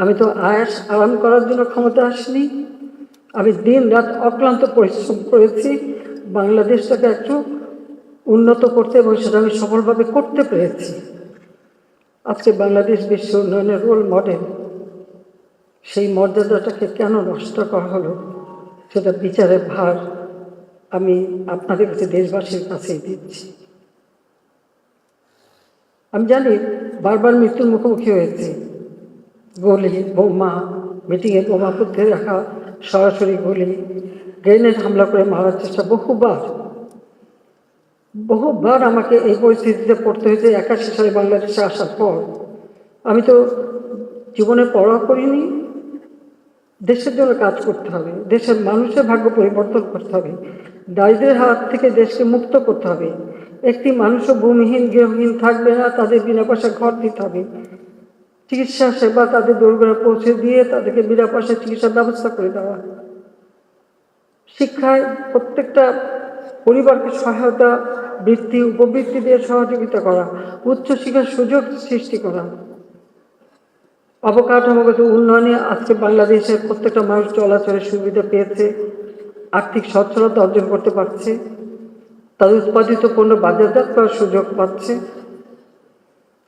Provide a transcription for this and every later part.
আমি তো আয়াস আরাম করার জন্য ক্ষমতা আসিনি। আমি দিন রাত অক্লান্ত পরিশ্রম করেছি। বাংলাদেশটাকে একটু উন্নত করতে এবং সেটা আমি সফলভাবে করতে পেরেছি। আজকে বাংলাদেশ বিশ্ব উন্নয়নের রোল মডেল সেই মর্যাদাটাকে কেন নষ্ট করা হলো, সেটা বিচারের ভার আমি আপনাদের কাছে দেশবাসীর কাছেই দিচ্ছি। আমি জানি বারবার মৃত্যুর মুখোমুখি হয়েছে। গুলি, বোমা মিটিংয়ে বোমা পুঁতে রাখা, সরাসরি গুলি। গ্রেনেড হামলা করে মারার চেষ্টা বহুবার। বহুবার আমাকে এই পরিস্থিতিতে পড়তে হয়েছে, একাশি সালে বাংলাদেশে আসার পর। আমি তো জীবনে পড়া করিনি। দেশের জন্য কাজ করতে হবে, দেশের মানুষের ভাগ্য পরিবর্তন করতে হবে দারিদ্রের হাত থেকে দেশকে মুক্ত করতে হবে। একটি মানুষও ভূমিহীন, গৃহহীন থাকবে না, তাদের বিনা পয়সা ঘর দিতে হবে। চিকিৎসা সেবা তাদের দৌড়গোড়া পৌঁছে দিয়ে তাদেরকে বিনা পয়সা চিকিৎসার ব্যবস্থা করে দেওয়া শিক্ষায় প্রত্যেকটা পরিবারকে সহায়তা, বৃত্তি, উপবৃত্তি দিয়ে সহযোগিতা করা উচ্চশিক্ষার সুযোগ সৃষ্টি করা। অবকাঠামোগত উন্নয়নে আজকে বাংলাদেশের প্রত্যেকটা মানুষ চলাচলের সুবিধা পেয়েছে, আর্থিক সচ্ছলতা অর্জন করতে পারছে, তাদের উৎপাদিত পণ্য বাজারজাত করার সুযোগ পাচ্ছে।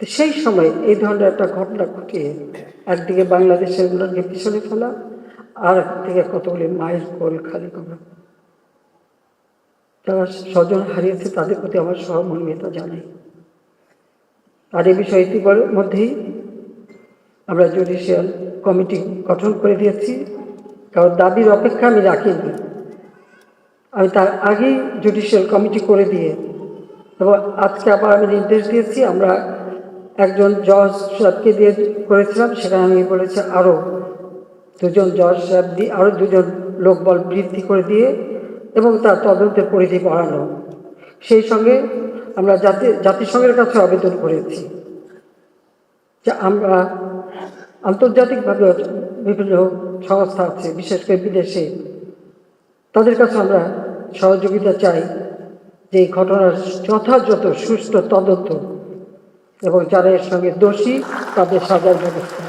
তো সেই সময় এই ধরনের একটা ঘটনা ঘটিয়ে একদিকে বাংলাদেশের উন্নয়নকে পিছনে ফেলা, আর একদিকে কতগুলি মায়ের কোল, খালি করা যারা স্বজন হারিয়েছে তাদের প্রতি আমার সহমর্মিতা জানাই। আর এই বিষয়ে ইতিমধ্যেই আমরা জুডিশিয়াল কমিটি গঠন করে দিয়েছি। কারণ দাবির অপেক্ষা আমি রাখিনি। আমি তার আগেই জুডিশিয়াল কমিটি করে দিয়ে, এবং আজকে আবার আমি নির্দেশ দিয়েছি, আমরা একজন জজ সাহেবকে দিয়ে করেছিলাম, সেখানে আমি বলেছি আরও দুজন জজ সাহেব দিয়ে আরও দুজন লোকবল বৃদ্ধি করে দিয়ে এবং তার তদন্তের পরিধি বাড়ানো। সেই সঙ্গে আমরা জাতি, জাতিসংঘের কাছে আবেদন করেছি যে আমরা আন্তর্জাতিকভাবে বিভিন্ন সংস্থা আছে, বিশেষ করে বিদেশে, তাদের কাছে আমরা সহযোগিতা চাই যে এই ঘটনার যথাযথ, সুষ্ঠু তদন্ত এবং যারা এর সঙ্গে দোষী, তাদের সাজার ব্যবস্থা।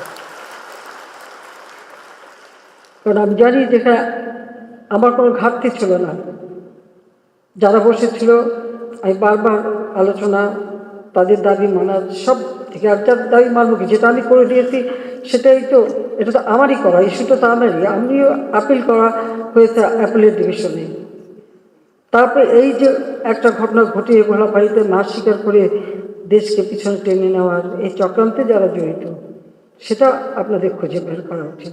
কারণ আমি জানি যেটা আমার কোনো ঘাটতি ছিল না। যারা বসেছিল, আমি বারবার আলোচনা, তাদের দাবি মানা, সব থেকে আর যার দাবি মানব যেটা আমি করে দিয়েছি, সেটাই তো, এটা তো আমারই করা, ইস্যুটা তো আমারই। আমিও আপিল করা হয়েছে অ্যাপিলের ডিভিশনে তারপরে এই যে একটা ঘটনা ঘটিয়ে বাড়িতে না স্বীকার করে দেশকে পিছনে টেনে নেওয়ার এই চক্রান্তে যারা জড়িত, সেটা আপনাদের খুঁজে বের করা উচিত।